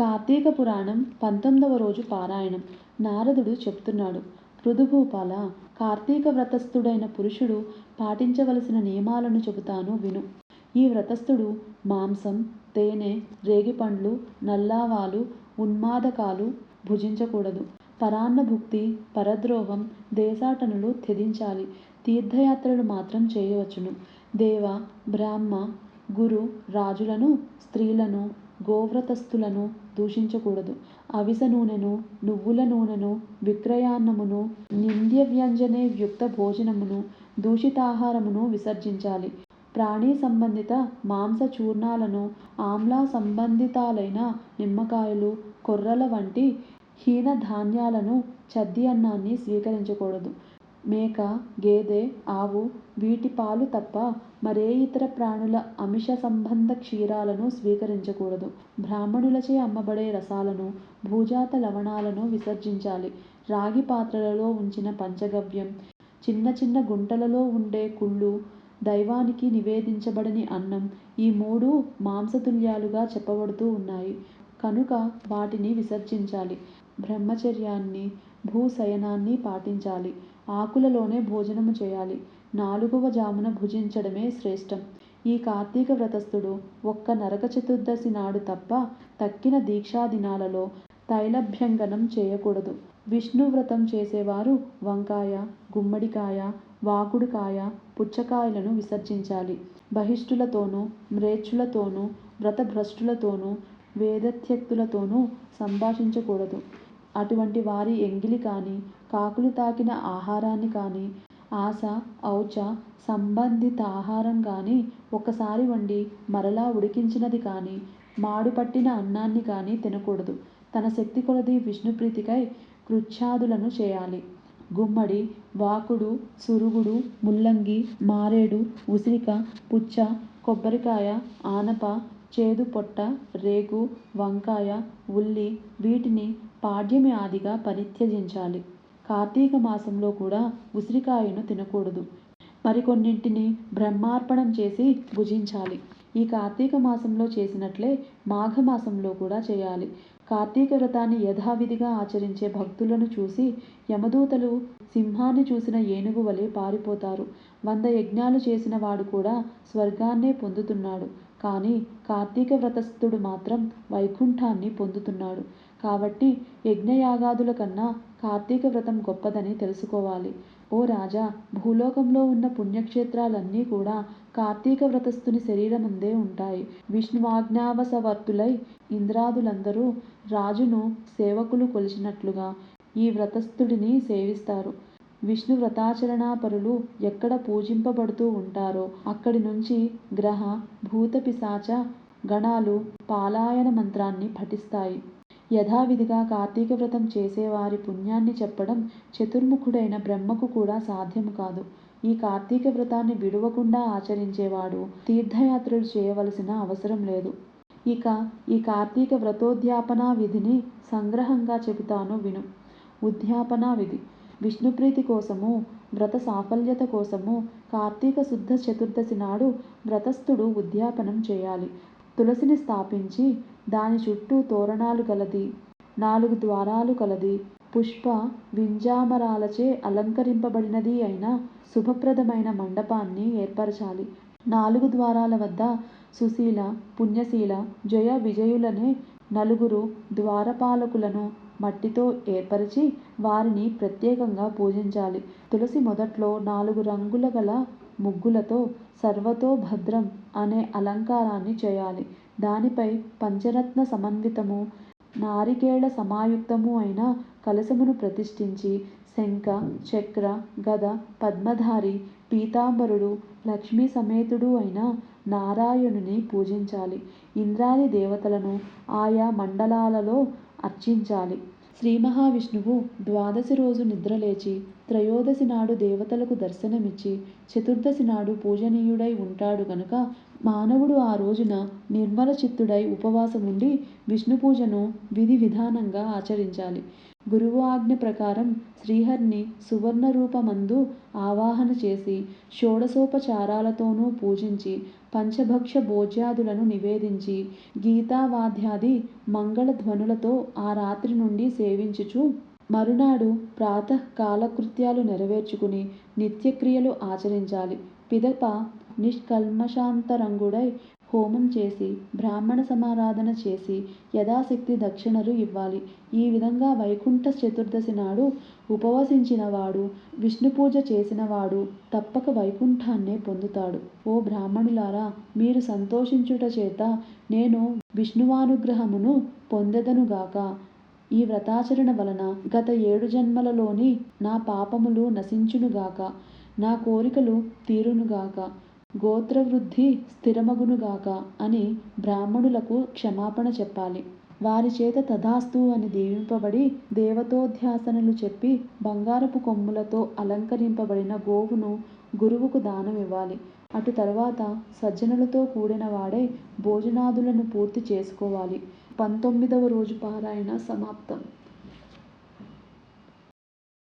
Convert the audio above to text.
కార్తీక పురాణం పంతొమ్మిదవ రోజు పారాయణం. నారదుడు చెప్తున్నాడు పృథుభూపాల కార్తీక వ్రతస్థుడైన పురుషుడు పాటించవలసిన నియమాలను చెబుతాను విను. ఈ వ్రతస్థుడు మాంసం తేనె రేగిపండ్లు నల్లావాలు ఉన్మాదకాలు భుజించకూడదు. పరాన్నభుక్తి పరద్రోహం దేశాటనులు త్యజించాలి. తీర్థయాత్రలు మాత్రం చేయవచ్చును. దేవ బ్రాహ్మ గురు రాజులను స్త్రీలను గోవ్రతస్థులను దూషించకూడదు. అవిస నూనెను నువ్వుల నూనెను విక్రయాన్నమును నింద్యవ్యంజనే వ్యుక్త భోజనమును దూషితాహారమును విసర్జించాలి. ప్రాణి సంబంధిత మాంస చూర్ణాలను ఆమ్ల సంబంధితాలైన నిమ్మకాయలు కొర్రల వంటి హీన ధాన్యాలను చద్ది అన్నాన్ని స్వీకరించకూడదు. మేక గేదె ఆవు వీటి పాలు తప్ప మరే ఇతర ప్రాణుల అమిష సంబంధ క్షీరాలను స్వీకరించకూడదు. బ్రాహ్మణులచే అమ్మబడే రసాలను భూజాత లవణాలను విసర్జించాలి. రాగి పాత్రలలో ఉంచిన పంచగవ్యం చిన్న చిన్న గుంటలలో ఉండే కుళ్ళు దైవానికి నివేదించబడని అన్నం ఈ మూడు మాంసతుల్యాలుగా చెప్పబడుతూ ఉన్నాయి. కనుక వాటిని విసర్జించాలి. బ్రహ్మచర్యాన్ని భూశయనాన్ని పాటించాలి. ఆకులలోనే భోజనము చేయాలి. నాలుగవ జామున భుజించడమే శ్రేష్టం. ఈ కార్తీక వ్రతస్థుడు ఒక్క నరక చతుర్దశి నాడు తప్ప తక్కిన దీక్షా దినాలలో తైలభ్యంగనం చేయకూడదు. విష్ణు వ్రతం చేసేవారు వంకాయ గుమ్మడికాయ వాకుడుకాయ పుచ్చకాయలను విసర్జించాలి. బహిష్టులతోనూ మ్రేచ్చులతోనూ వ్రతభ్రష్టులతోనూ వేదత్యక్తులతోనూ సంభాషించకూడదు. అటువంటి వారి ఎంగిలి కానీ కాకులు తాకిన ఆహారాన్ని కానీ ఆశ ఔచ సంబంధిత ఆహారం కానీ ఒకసారి వండి మరలా ఉడికించినది కానీ మాడు పట్టిన అన్నాన్ని కానీ తినకూడదు. తన శక్తి కొలది విష్ణుప్రీతికై కృచ్ఛ్రాదులను చేయాలి. గుమ్మడి వాకుడు సురుగుడు ముల్లంగి మారేడు ఉసిరిక పుచ్చ కొబ్బరికాయ ఆనప చేదు పొట్ట రేగు వంకాయ ఉల్లి వీటిని పాడ్యమి ఆదిగా పరిత్యజించాలి. కార్తీక మాసంలో కూడా ఉసిరికాయను తినకూడదు. మరికొన్నింటిని బ్రహ్మార్పణం చేసి భుజించాలి. ఈ కార్తీక మాసంలో చేసినట్లే మాఘమాసంలో కూడా చేయాలి. కార్తీక వ్రతాన్ని యథావిధిగా ఆచరించే భక్తులను చూసి యమదూతలు సింహాన్ని చూసిన ఏనుగు వలె పారిపోతారు. వంద యజ్ఞాలు చేసిన వాడు కూడా స్వర్గాన్నే పొందుతున్నాడు. కానీ కార్తీక వ్రతస్థుడు మాత్రం వైకుంఠాన్ని పొందుతున్నాడు. కాబట్టి యజ్ఞయాగాదుల కన్నా కార్తీక వ్రతం గొప్పదని తెలుసుకోవాలి. ఓ రాజా భూలోకంలో ఉన్న పుణ్యక్షేత్రాలన్నీ కూడా కార్తీక వ్రతస్థుని శరీరముందే ఉంటాయి. విష్ణువాజ్ఞావసవర్తులై ఇంద్రాదులందరూ రాజును సేవకులు కొలిచినట్లుగా ఈ వ్రతస్థుడిని సేవిస్తారు. విష్ణు వ్రతాచరణాపరులు ఎక్కడ పూజింపబడుతూ ఉంటారో అక్కడి నుంచి గ్రహ భూత పిశాచ గణాలు పాలాయన మంత్రాన్ని పఠిస్తాయి. యథావిధిగా కార్తీక వ్రతం చేసేవారి పుణ్యాన్ని చెప్పడం చతుర్ముఖుడైన బ్రహ్మకు కూడా సాధ్యము కాదు. ఈ కార్తీక వ్రతాన్ని విడువకుండా ఆచరించేవాడు తీర్థయాత్రలు చేయవలసిన అవసరం లేదు. ఇక ఈ కార్తీక వ్రతోద్యాపనా విధిని సంగ్రహంగా చెబుతాను విను. ఉద్యాపనా విధి. విష్ణుప్రీతి కోసము వ్రత సాఫల్యత కోసము కార్తీక శుద్ధ చతుర్దశి నాడు వ్రతస్థుడు ఉద్యాపనం చేయాలి. తులసిని స్థాపించి దాని చుట్టూ తోరణాలు కలది నాలుగు ద్వారాలు కలది పుష్ప వింజామరాలచే అలంకరింపబడినది అయిన శుభప్రదమైన మండపాన్ని ఏర్పరచాలి. నాలుగు ద్వారాల వద్ద సుశీల పుణ్యశీల జయ విజయులనే నలుగురు ద్వారపాలకులను మట్టితో ఏర్పరిచి వారిని ప్రత్యేకంగా పూజించాలి. తులసి మొదట్లో నాలుగు రంగుల గల ముగ్గులతో సర్వతో భద్రం అనే అలంకారాన్ని చేయాలి. దానిపై పంచరత్న సమన్వితము నారికేళ సమాయుక్తము అయిన కలశమును ప్రతిష్ఠించి శంఖ చక్ర గద పద్మధారి పీతాంబరుడు లక్ష్మీ సమేతుడు అయిన నారాయణుని పూజించాలి. ఇంద్రాది దేవతలను ఆయా మండలాలలో అర్చించాలి. శ్రీ మహావిష్ణువు ద్వాదశి రోజు నిద్రలేచి త్రయోదశి నాడు దేవతలకు దర్శనమిచ్చి చతుర్దశి నాడు పూజనీయుడై ఉంటాడు గనుక మానవుడు ఆ రోజున నిర్మల చిత్తుడై ఉపవాసముండి విష్ణు పూజను విధి విధానంగా ఆచరించాలి. గురువు ఆజ్ఞ ప్రకారం శ్రీహరిని సువర్ణ రూపమందు ఆవాహన చేసి షోడశోపచారాలతోనూ పూజించి పంచభక్ష భోజ్యాదులను నివేదించి గీతావాద్యాది మంగళధ్వనులతో ఆ రాత్రి నుండి సేవించుచు మరునాడు ప్రాతః కాలకృత్యాలు నెరవేర్చుకుని నిత్యక్రియలు ఆచరించాలి. పిదప నిష్కల్మషాంతరంగుడై హోమం చేసి బ్రాహ్మణ సమారాధన చేసి యథాశక్తి దక్షిణలు ఇవ్వాలి. ఈ విధంగా వైకుంఠ చతుర్దశి నాడు ఉపవసించినవాడు చేసిన చేసినవాడు తప్పక వైకుంఠాన్నే పొందుతాడు. ఓ బ్రాహ్మణులారా మీరు సంతోషించుట చేత నేను విష్ణువానుగ్రహమును పొందెదనుగాక ఈ వ్రతాచరణ వలన గత ఏడు జన్మలలోని నా పాపములు నశించునుగాక నా కోరికలు తీరునుగాక గోత్రవృద్ధి స్థిరమగునుగాక అని బ్రాహ్మణులకు క్షమాపణ చెప్పాలి. వారి చేత తథాస్తు అని దీవింపబడి దేవతోధ్యాసనలు చెప్పి బంగారపు కొమ్ములతో అలంకరింపబడిన గోవును గురువుకు దానమివ్వాలి. అటు తర్వాత సజ్జనులతో కూడిన వాడై భోజనాదులను పూర్తి చేసుకోవాలి. పంతొమ్మిదవ రోజు పారాయణ సమాప్తం.